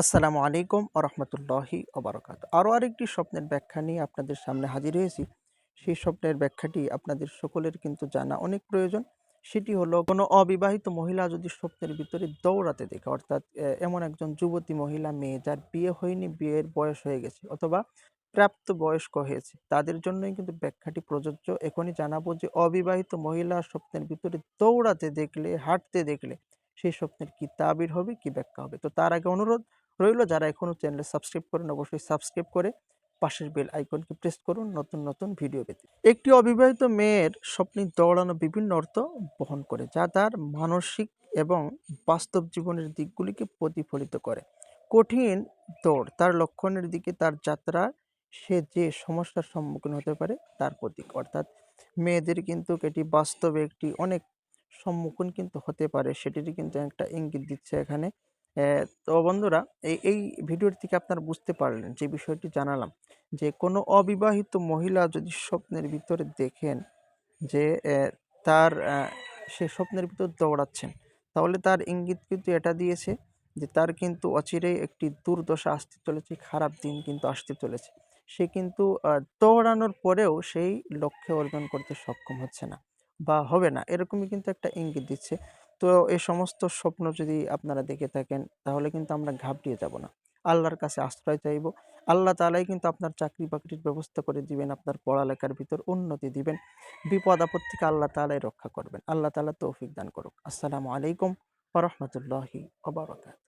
আসসালামু আলাইকুম আরহামতুল্লাহি ওবরাকাত আরও আরেকটি স্বপ্নের ব্যাখ্যা নিয়ে আপনাদের সামনে হাজির হয়েছি। সেই স্বপ্নের ব্যাখ্যাটি আপনাদের সকলের কিন্তু জানা অনেক প্রয়োজন। সেটি হলো, কোনো অবিবাহিত মহিলা যদি স্বপ্নের ভিতরে দৌড়াতে দেখে, অর্থাৎ এমন একজন যুবতী মহিলা মেয়ে যার বিয়ে হয়নি, বিয়ের বয়স হয়ে গেছে অথবা প্রাপ্ত বয়স্ক হয়েছে, তাদের জন্যই কিন্তু ব্যাখ্যাটি প্রযোজ্য। এখনই জানাব যে, অবিবাহিত মহিলা স্বপ্নের ভিতরে দৌড়াতে দেখলে, হাঁটতে দেখলে, সেই স্বপ্নের কি তাবির হবে, কি ব্যাখ্যা হবে? তো তার আগে অনুরোধ রইল। যারা এখনও চ্যানেলে সাবস্ক্রাইব করেন, অবশ্যই সাবস্ক্রাইব করে পাশের বেল আইকনকে প্রেস করুন নতুন নতুন ভিডিও পেতে। একটি অবিবাহিত মেয়ের স্বপ্নে দৌড়ানো বিভিন্ন অর্থ বহন করে, যা তার মানসিক এবং বাস্তব জীবনের দিকগুলিকে প্রতিফলিত করে। কঠিন দৌড়, তার লক্ষণের দিকে তার যাত্রা, সে যে সমস্যার সম্মুখীন হতে পারে তার প্রতীক। অর্থাৎ মেয়েদের কিন্তু এটি বাস্তবে একটি অনেক সম্মুখীন কিন্তু হতে পারে, সেটিরই কিন্তু একটা ইঙ্গিত দিচ্ছে এখানে। তো বন্ধুরা এই এই ভিডিওর থেকে আপনারা বুঝতে পারলেন যে বিষয়টি জানালাম যে কোনো অবিবাহিত মহিলা যদি স্বপ্নের ভিতরে দেখেন যে তার সে স্বপ্নের ভিতর দৌড়াচ্ছেন, তাহলে তার ইঙ্গিত কিন্তু এটা দিয়েছে যে তার কিন্তু অচিরেই একটি দুর্দশা আসতে চলেছে, খারাপ দিন কিন্তু আসতে চলেছে। সে কিন্তু দৌড়ানোর পরেও সেই লক্ষ্যে অর্জন করতে সক্ষম হচ্ছে না বা হবে না, এরকমই কিন্তু একটা ইঙ্গিত দিচ্ছে। তো এই সমস্ত স্বপ্ন যদি আপনারা দেখে থাকেন, তাহলে কিন্তু আমরা ঘাবড়িয়ে যাব না। আল্লাহর কাছে আশ্রয় চাইব। আল্লাহ তালাই কিন্তু আপনার চাকরি বাকরির ব্যবস্থা করে দিবেন, আপনার পড়ালেখার ভিতর উন্নতি দিবেন। বিপদ আপদ থেকে আল্লাহ তালাই রক্ষা করবেন। আল্লাহ তালা তৌফিক দান করুক। আসসালামু আলাইকুম রহমতুল্লাহি ওবরাকাত